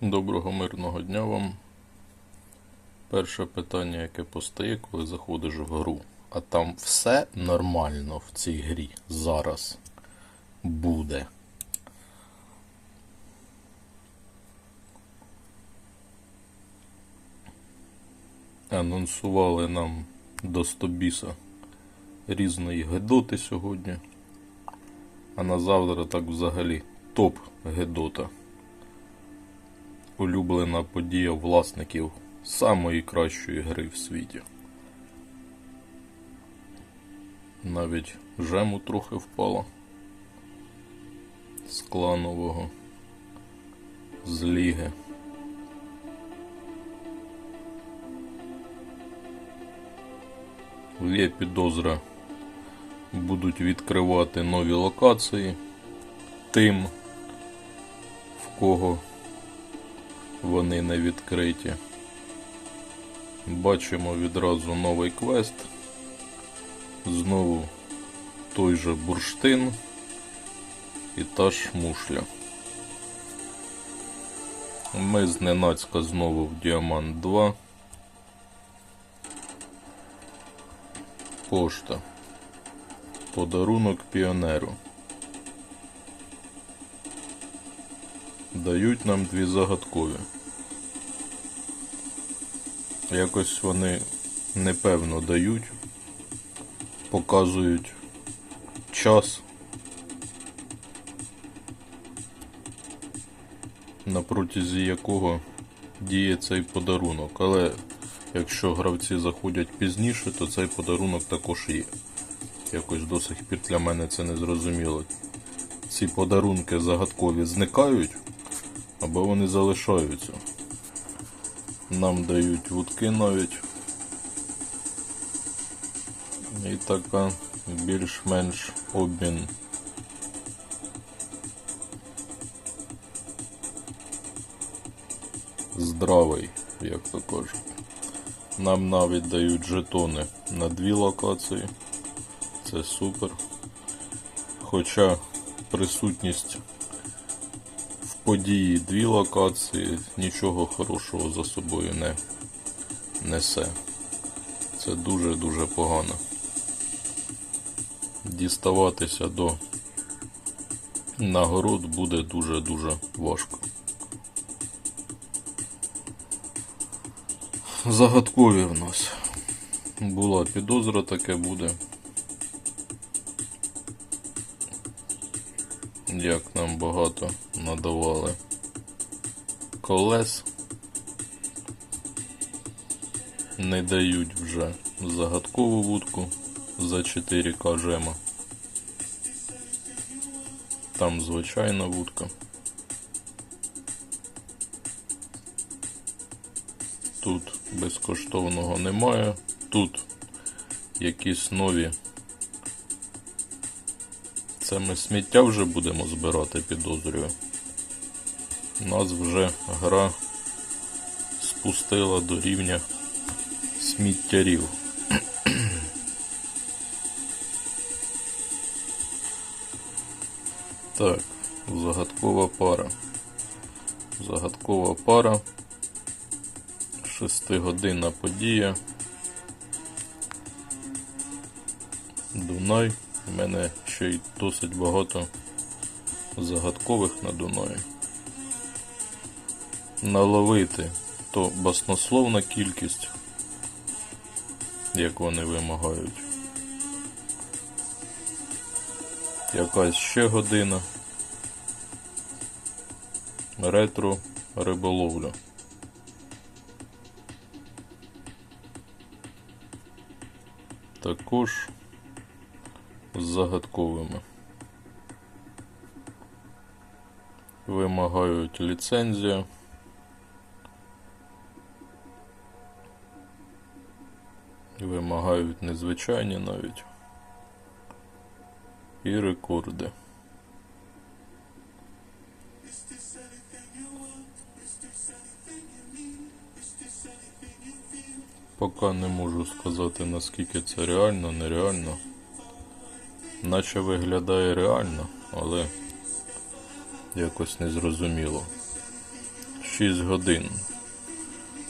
Доброго мирного дня вам. Перше питання, яке постає, коли заходиш в гру. А там все нормально в цій грі зараз буде. Анонсували нам до Стобіса різної гедоти сьогодні. А на завтра так взагалі топ гедота улюблена подія власників самої кращої гри в світі. Навіть жему трохи впало з кланового, з ліги. Є підозра, будуть відкривати нові локації тим, в кого вони не відкриті. Бачимо відразу новий квест. Знову той же бурштин і та ж мушля. Ми зненацька знову в Діамант 2. Пошта. Подарунок піонеру. Дають нам дві загадкові. Якось вони непевно дають, показують час, на протязі якого діє цей подарунок. Але якщо гравці заходять пізніше, то цей подарунок також є. Якось до сих пір для мене це не зрозуміло. Ці подарунки загадкові зникають або вони залишаються. Нам дають вудки навіть. І така більш-менш обмін. Здравий, як то кажуть. Нам навіть дають жетони на дві локації. Це супер. Хоча присутність події дві локації нічого хорошого за собою не несе. Це дуже-дуже погано. Діставатися до нагород буде дуже-дуже важко. Загадкові в нас. Була підозра, таке буде. Як нам багато надавали колес. Не дають вже загадкову вудку за 4К жема. Там звичайна вудка. Тут безкоштовного немає. Тут якісь нові. Це ми сміття вже будемо збирати, підозрюю. Нас вже гра спустила до рівня сміттярів. Так, загадкова пара. Загадкова пара. Шестигодинна подія. Дунай. У мене ще й досить багато загадкових на Дунаї. Наловити то баснословна кількість, як вони вимагають. Якась ще година. Ретро риболовля. Також з загадковими. Вимагають ліцензія. Вимагають незвичайні навіть. І рекорди. Поки не можу сказати наскільки це реально, нереально. Наче виглядає реально, але якось незрозуміло. 6 годин.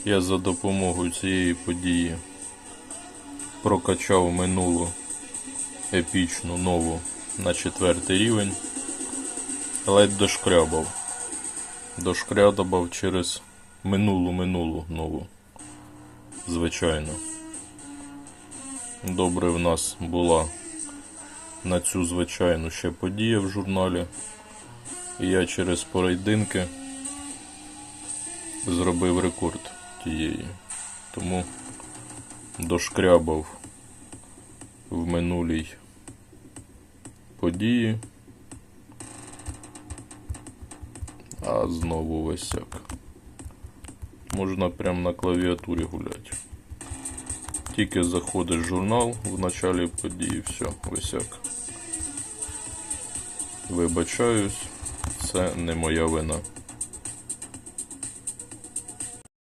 Я за допомогою цієї події прокачав минулу епічну нову на четвертий рівень. Ледь дошкрябав. Дошкрябав через минулу минулу нову. Звичайно. Добре в нас була на цю звичайну ще подія в журналі. І я через порайдинки зробив рекорд тієї. Тому дошкрябав в минулій події. А знову висяк. Можна прямо на клавіатурі гуляти. Тільки заходиш в журнал в началі події, все, висяк. Вибачаюсь, це не моя вина.